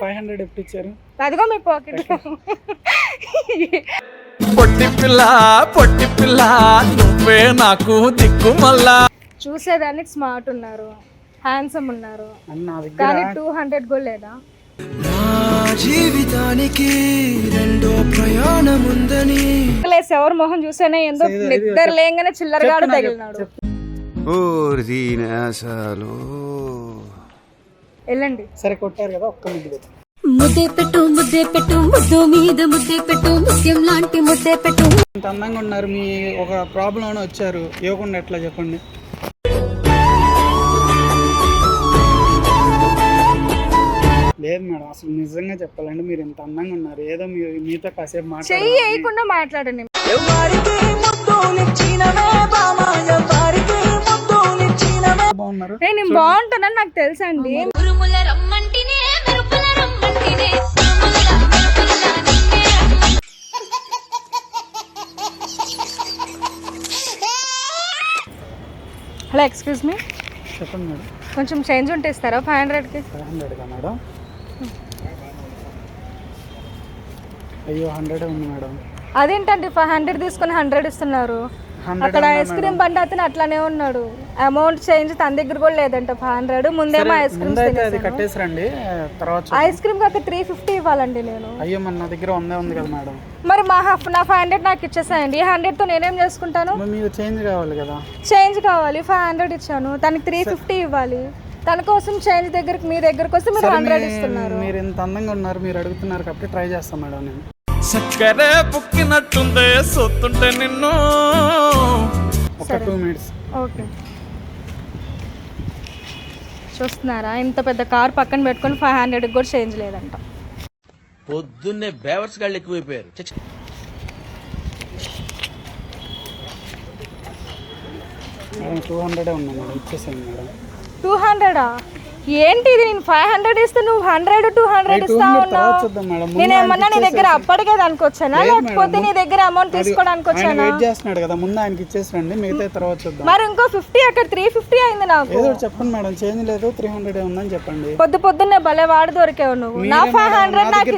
Five hundred ఎప్పుడు ఇచ్చారు అదిగో మీ పాకెట్ పొట్టి పిల్ల పొట్టి పిల్ల నువ్వే నాకు దిక్కు మళ్ళా. చూసేదానికి స్మార్ట్ ఉన్నారు హ్యాండ్సమ్ ఉన్నారు. కానీ టూ హండ్రెడ్ కూడా లేదా? జీవితానికి రెండో ప్రయాణం ఉందని ఎవరు మొహం చూసేనే ఏందో నిద్ర లేగానే చిల్లరగాడు తగిలినాడు. అసలు వెళ్ళండి. సరే కొట్టారు కదా ఒక్క ముద్దు పెట్టు. ముద్దే పెట్టు ముద్దే పెట్టు ముద్దు మీద ముద్దే పెట్టు ముత్యం లాంటి ముద్దే పెట్టు. ఇంత అందంగా ఉన్నారు మీ ఒక ప్రాబ్లం వచ్చారు? ఇవ్వకుండా ఎట్లా చెప్పండి? లేదు మేడం అసలు నిజంగా చెప్పాలంటే మీరు ఇంత అందంగా ఉన్నారు. ఏదో మీరు మీతో కాసేపు చెయ్యి వేయకుండా మాట్లాడండి. నిన్నే రమ్మంటినే. హలో ఎక్స్క్యూజ్ మీ చెప్పండి మేడం. కొంచెం చేంజ్ ఉంటే ఇస్తారా ఫైవ్ హండ్రెడ్కి ఫైవ్ హండ్రెడ్గా మేడం? అయ్యో హండ్రెడ్ ఉంది మేడం. అదేంటండి ఫైవ్ హండ్రెడ్ తీసుకొని హండ్రెడ్ ఇస్తున్నారు? అక్కడ ఐస్ క్రీమ్ బండి అతను అట్లానే ఉన్నాడు. అమౌంట్ చేంజ్ తన దగ్గర కూడా లేదంట. ఫైవ్ హండ్రెడ్ ముందేమో ఐస్ క్రీమ్ కట్టేసిరండి. తర్వాత. ఐస్ క్రీమ్ కాక త్రీ ఫిఫ్టీ ఇవ్వాలండి నేను. అయ్యో మన నా దగ్గర వందే ఉంది కదా మేడం. మరి మా హాఫ్ నా ఫైవ్ హండ్రెడ్ నాకు ఇచ్చేసాయండి. ఈ హండ్రెడ్తో నేనేం చేసుకుంటాను? మీకు చేంజ్ కావాలి కదా. చేంజ్ కావాలి. ఫైవ్ హండ్రెడ్ ఇచ్చాను. తనకి త్రీ ఫిఫ్టీ ఇవ్వాలి. తన కోసం చేంజ్ దగ్గరికి మీ దగ్గరకు వస్తే మీరు హండ్రెడ్ ఇస్తున్నారు. మీరు ఇంత అందంగా ఉన్నారు మీరు అడుగుతున్నారు కాబట్టి ట్రై చేస్తాం మేడం నేను. చక్కరే పుక్కినట్టుందే సొత్తుంటే నిన్ను. ఒక టూ మినిట్స్ ఓకే. చూస్తున్నారా? ఇంత పెద్ద కార్ పక్కన పెట్టుకొని ఫైవ్ హండ్రెడ్కి కూడా చేంజ్ లేదంట. పొద్దున్నే బేవర్స్ గాళ్ళు ఎక్కువైపోయారు. మేడం టూ హండ్రెడే ఉన్నా మేడం ఇచ్చేసాను మేడం. టూ హండ్రెడా ఏంటి ఇది? నేను ఫైవ్ హండ్రెడ్ ఇస్తే నువ్వు హండ్రెడ్ టూ హండ్రెడ్ ఇస్తా ఉన్నావు. నేను ఏమన్నా నీ దగ్గర అప్పటికే దానికొచ్చానా? లేదు మేడం, లేకపోతే నీ దగ్గర అమౌంట్ తీసుకోవడానికి వచ్చానా వెయిట్ చేస్తున్నాడు కదా. ముందు ఆయనకి మిగతా తర్వాత చూద్దాం. మరి ఇంకో ఫిఫ్టీ అక్కడ త్రీ ఫిఫ్టీ అయింది నాకు. ఏదో చెప్పండి మేడం. చేంజ్ లేదు త్రీ హండ్రెడ్ ఉందని చెప్పండి. పొద్దు పొద్దున్నే భలే వాడు దొరికావు నువ్వు. నా ఫైవ్ హండ్రెడ్ నాకు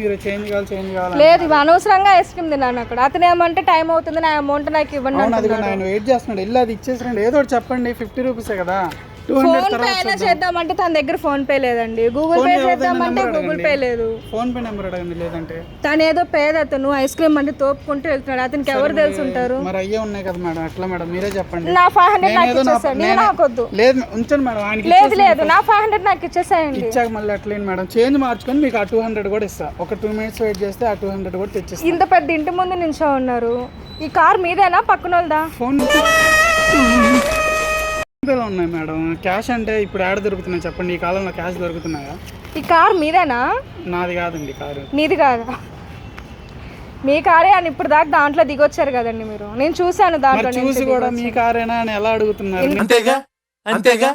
మీరు చేంజ్ కావాలి చేంజ్ కావాలి లేదు అనవసరంగా ఐస్ క్రీమ్ తిన్నాను అక్కడ. అతను ఏమంటే టైం అవుతుంది నా అమౌంట్ నాకు ఇవ్వండి అది. ఆయన వెయిట్ చేస్తున్నాడు. వెళ్ళి అది ఇచ్చేసరండి. ఏదో చెప్పండి. ఫిఫ్టీ రూపీసే కదా. ఫోన్ పే అయినా చూద్దాం. చేద్దామంటే తన దగ్గర ఫోన్ పే లేదండి. గూగుల్ పే చేద్దామంటే గూగుల్. పే లేదు. ఫోన్ పే నెంబర్ అడగండి లేదంటే. తను ఏదో పేద అతను ఐస్ క్రీమ్ అంటే తోపుకుంటూ వెళ్తున్నాడు. అతనికి ఎవరు తెలిసి ఉంటారు మరి అయ్యే ఉన్నాయి కదా మేడం. ఎట్లా మేడం మీరే చెప్పండి. నా ఫైవ్ హండ్రెడ్ నాకు నేనే- నాకు వద్దు లేదు ఉంచండి మేడం. ఆయనకి లేదు లేదు. నా ఫైవ్ హండ్రెడ్ నాకు ఇచ్చేసాయండి. ఇచ్చాక మళ్ళీ అట్లేండి మేడం. చేంజ్ మార్చుకొని మీకు ఆ టూ హండ్రెడ్ కూడా ఇస్తా. ఒక టూ మినిట్స్ వెయిట్ చేస్తే ఆ టూ హండ్రెడ్ కూడా తెచ్చిస్తా. ఇంత పెద్ద ఇంటి ముందు నించో ఉన్నారు. ఈ కార్ మీదేనా? పక్కన వాళ్ళదా ఫోన్ పేలో ఉన్నాయి మేడం. క్యాష్ అంటే ఇప్పుడు ఆడ దొరుకుతున్నాయి చెప్పండి. ఈ కాలంలో క్యాష్ దొరుకుతున్నాయా? ఈ కార్ మీదేనా? నాది కాదండి కారు. నీది కాదా? మీ కారే అని ఇప్పుడు దాకా దాంట్లో దిగొచ్చారు కదండి మీరు. నేను చూశాను దాంట్లో చూసి కూడా. మీ కారేనా అని ఎలా అడుగుతున్నారు? అంతేగా? అంతేగా?